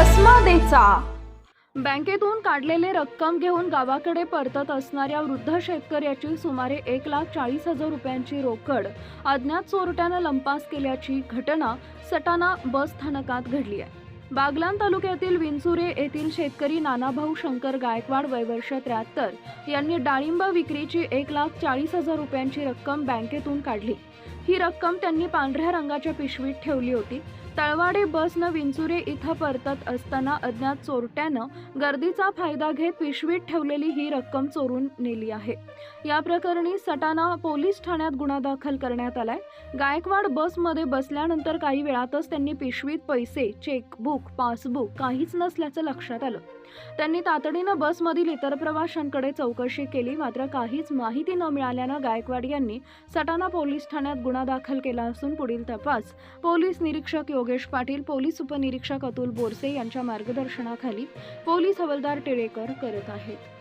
वाचा बँकेतून काढलेले रक्कम घेऊन गावाकडे परतत असणाऱ्या वृद्ध शेतकऱ्याची सुमारे एक लाख चाळीस हजार रुपयांची रोकड अज्ञात चोरट्यानं लंपास केल्याची घटना सटाणा बस स्थानकात घडली आहे. बागलान तालुक्यातील विंचुरे येथील शेतकरी नानाभाऊ शंकर गायकवाड वयवर्ष त्र्याहत्तर यांनी डाळिंब विक्रीची एक लाख चाळीस हजार रुपयांची रक्कम बँकेतून काढली. ही रक्कम त्यांनी पांढऱ्या रंगाच्या पिशवीत ठेवली होती. तळवाडे बसनं विंचुरे इथं परतत असताना अज्ञात चोरट्यानं गर्दीचा फायदा घेत पिशवीत ठेवलेली ही रक्कम चोरून नेली आहे. या प्रकरणी सटाणा पोलीस ठाण्यात गुन्हा दाखल करण्यात आलाय. गायकवाड बसमध्ये बसल्यानंतर काही वेळातच त्यांनी पिशवीत पैसे चेकबुक पासबुक काहीच नसल्याचं लक्षात आलं. त्यांनी तातडीनं बसमधील इतर प्रवाशांकडे चौकशी केली मात्र काहीच माहिती न मिळाल्यानं गायकवाड यांनी सटाणा पोलीस ठाण्यात गुन्हा दाखल केला असून पुढील तपास पोलीस निरीक्षक योगेश पाटील पोलीस उपनिरीक्षक अतुल बोरसे यांच्या मार्गदर्शनाखाली पोलीस हवालदार टिळेकर करत आहेत.